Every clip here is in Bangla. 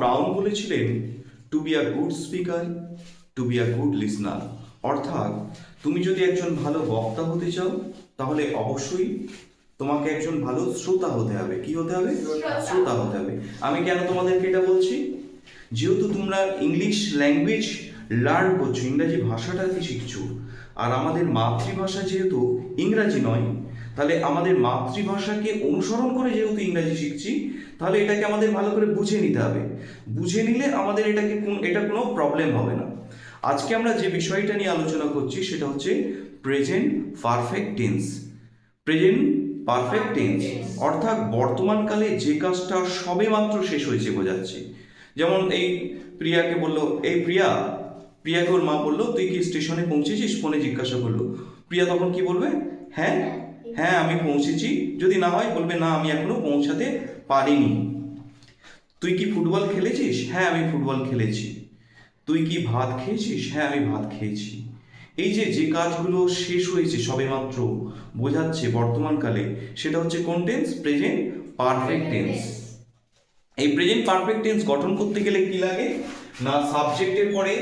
ব্রাউন বলেছিলেন to be a good speaker to be a good listener অর্থাৎ তুমি যদি একজন ভালো বক্তা হতে চাও, তাহলে অবশ্যই তোমাকে একজন ভালো শ্রোতা হতে হবে। কি হতে হবে? শ্রোতা হতে হবে। আমি কেন তোমাদেরকে এটা বলছি? যেহেতু তোমরা ইংলিশ ল্যাঙ্গুয়েজ লার্ন করছ, ইংরাজি ভাষাটাকে শিখছো, আর আমাদের মাতৃভাষা যেহেতু ইংরাজি নয় তাহলে আমাদের মাতৃভাষাকে অনুসরণ করে যেহেতু ইংরাজি শিখছি তাহলে এটাকে আমাদের ভালো করে বুঝে নিতে হবে। বুঝে নিলে আমাদের এটাকে কোন- এটা কোনো প্রবলেম হবে না। আজকে আমরা যে বিষয়টা নিয়ে আলোচনা করছি সেটা হচ্ছে present perfect tense present perfect tense অর্থাৎ বর্তমানকালে যে কাজটা সবে মাত্র শেষ হয়েছে বোঝাচ্ছে। যেমন এই প্রিয়াকে বলল এই প্রিয়া প্রিয়াকে ওর মা বলল তুই কি স্টেশনে পৌঁছেছিস? ফোনে জিজ্ঞাসা করল। প্রিয়া তখন কি বলবে? হ্যাঁ হ্যাঁ আমি পৌঁছেছি। যদি না হয় বলবে না আমি এখনও পৌঁছাতে পারিনি। তুই কি ফুটবল খেলেছিস? হ্যাঁ আমি ফুটবল খেলেছি। তুই কি ভাত খেয়েছিস? হ্যাঁ আমি ভাত খেয়েছি। এই যে যে কাজগুলো শেষ হয়েছে সবেমাত্র বোঝাচ্ছে বর্তমানকালে সেটা হচ্ছে কোন টেন্স প্রেজেন্ট পারফেক্ট টেন্স এই প্রেজেন্ট পারফেক্ট টেন্স গঠন করতে গেলে কি লাগে? না সাবজেক্টের পরে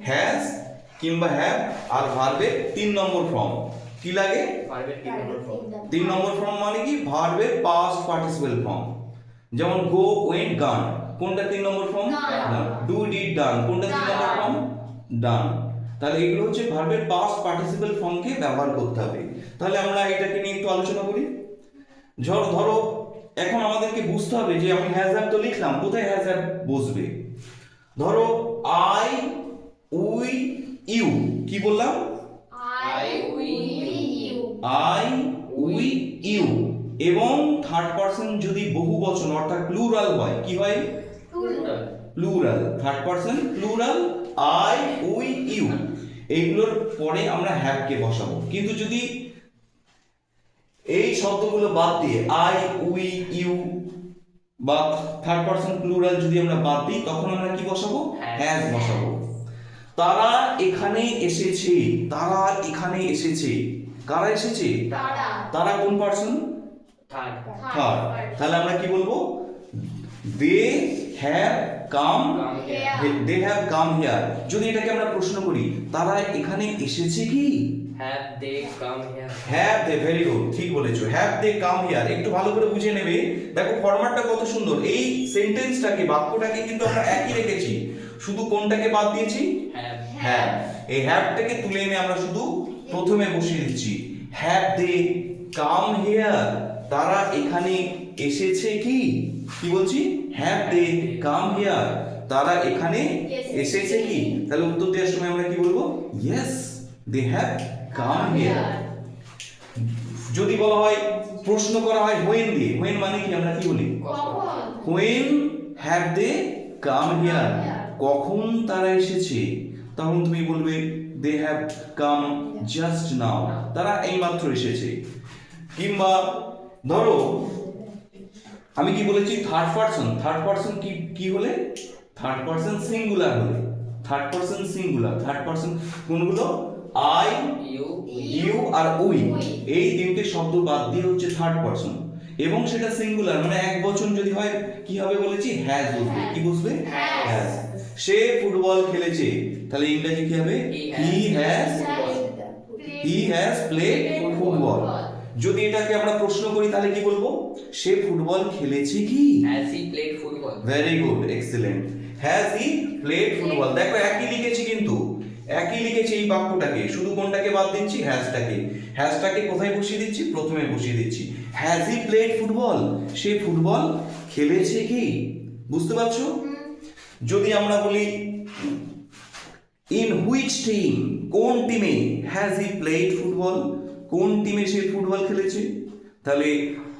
হ্যাজ কিংবা হ্যাভ আর ভার্বের তিন নম্বর ফর্ম কি লাগে? তিন নম্বর ফর্ম তিন নম্বর ফর্ম মানে কি? ভার্বের পাস্ট পার্টিসিপেল ফর্ম যেমন গো ওয়েন গান কোনটা তিন নম্বর ফর্ম. ডু ডিড ডান কোনটা তিন নম্বর ফর্ম ডান তাহলে এগুলো হচ্ছে ভার্বের পাস্ট পার্টিসিপেল ফর্মকে ব্যবহার করতে হবে। তাহলে আমরা এটাকে নিয়ে একটু আলোচনা করি। ধরো ধরো এখন আমাদেরকে বুঝতে হবে যে আমি হ্যাজ হ্যাভ তো লিখলাম কোথায় হ্যাজ হ্যাভ বসবে? ধরো আই উই ইউ কি বললাম? বহু বচন অর্থাৎ প্লুরাল হয়। কি হয়. Plural third person plural I we you এইগুলোর পরে আমরা হ্যাভকে বসাবো। কিন্তু যদি এই শব্দগুলো বাদ দিয়ে আই উই ইউ বা থার্ড পার্সন প্লুরাল যদি আমরা বাদ দিই তখন আমরা কি বসাবো. হ্যাজ বসাবো। তারা এখানে এসেছে। তারা এখানে এসেছে। কারা এসেছে. তারা। কোন পার্সন থার্ড থার্ড তাহলে আমরা কি বলব? They have come they have come here যদি এটাকে আমরা প্রশ্ন করি তারা এখানে এসেছে কি? Have they come here have they very good ঠিক বলেছ। হ্যাভ দে কাম হিয়ার একটু ভালো করে বুঝে নেবে। দেখো ফরম্যাটটা কত সুন্দর। এই সেন্টেন্সটাকে বাক্যটাকে কিন্তু আমরা একই রেখেছি। শুধু কোনটাকে বাদ দিয়েছি? হ্যাভ হ্যাভ এই হ্যাভটাকে তুলে এনে আমরা শুধু প্রথমে বসিয়ে দিচ্ছি। হ্যাভ দে কাম হিয়ার তারা এখানে এসেছে কি? কি বলছি? হ্যাভ দে কাম হিয়ার তারা এখানে এসেছে কি? তাহলে উত্তর দেওয়ার সময় আমরা কি বলব? Yes they have come here যদি বলা হয় প্রশ্ন করা হয় হোয়েন দিয়ে হোয়েন মানে কি? আমরা কি বলি? When have they come here কখন তারা এসেছে? তখন তুমি বলবে দে হ্যাভ কাম জাস্ট নাও তারা এইমাত্র এসেছে। কিংবা ধরো আমি কি বলেছি থার্ড পারসন থার্ড পারসন কি কি হলে? থার্ড পারসন সিঙ্গুলার হলে। Third person singular third person কোনগুলো? আই ইউ আর উই. এই তিনটে শব্দ বাদ দিয়ে হচ্ছে থার্ড পারসন এবং সেটা সিঙ্গুলার মানে এক বচন যদি হয় কি হবে বলেছি? হ্যাজ বসবে। কি বুঝবে. হ্যাজ সে ফুটবল খেলেছে। তাহলে ইংরেজি কি হবে? He has he has played football যদি এটাকে আমরা প্রশ্ন করি তাহলে কি বলব? সে ফুটবল খেলেছে কি? Has he played football very good excellent has he played football দেখো একই লিখেছি কিন্তু একই লিখেছি এই বাক্যটাকে। শুধু কোনটাকে বাদ দিচ্ছি? হ্যাজটাকে হ্যাজটাকে কোথায় বসিয়ে দিচ্ছি? প্রথমে বসিয়ে দিচ্ছি। হ্যাজ হি প্লেড ফুটবল সে ফুটবল খেলেছে কি? বুঝতে পারছ? যদি আমরা বলি ইন হুইচ টিম কোন টিমে হ্যাজ হি প্লেড ফুটবল কোন টিমে সে ফুটবল খেলেছে? তাহলে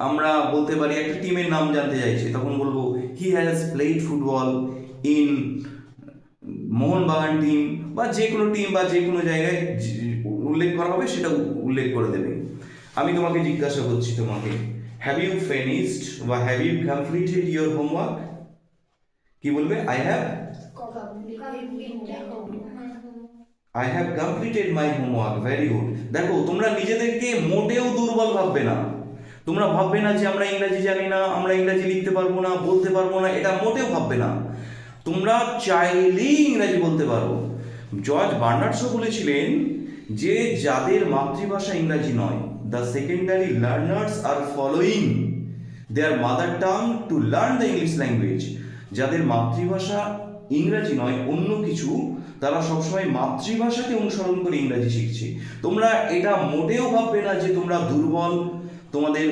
আমরা বলতে পারি একটা টিমের নাম জানতে চাইছে। তখন বলব he has played football in Mohun Bagan team বা যে কোনো টিম বা যে কোনো জায়গায় উল্লেখ করা হবে সেটা উল্লেখ করে দেবে। আমি তোমাকে জিজ্ঞাসা করছি তোমাকে হ্যাভ ইউ ফিনিশড বা have you completed your homework কি বলবে? I have I have completed my homework very good দেখো, তোমরা নিজেদেরকে মোটেও দুর্বল ভাববে না। তোমরা ভাববে না যে আমরা ইংরাজি জানি না, আমরা ইংরাজি লিখতে পারব না, বলতে পারব না, এটা মোটেও ভাববে না। তোমরা চাইলেই ইংরাজি বলতে পারো। জর্জ বার্নার্ডসও বলেছিলেন যে যাদের মাতৃভাষা ইংরাজি নয় the secondary learners are following their mother tongue to learn the English language যাদের মাতৃভাষা ইংরাজি নয় অন্য কিছু। তারা সবসময় মাতৃভাষাকে অনুসরণ করে ইংরাজি শিখছে। তোমরা এটা মোটেও ভাববে না যে তোমরা দুর্বল তোমাদের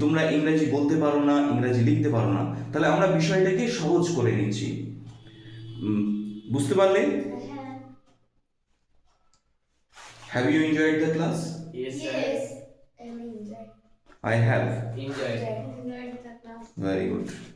তোমরা ইংরাজি বলতে পারো না ইংরাজি লিখতে পারো না। তাহলে আমরা বিষয়টাকে সহজ করে নিচ্ছি। বুঝতে পারলে? Have you enjoyed the class. I. I have Enjoy. Enjoyed. Good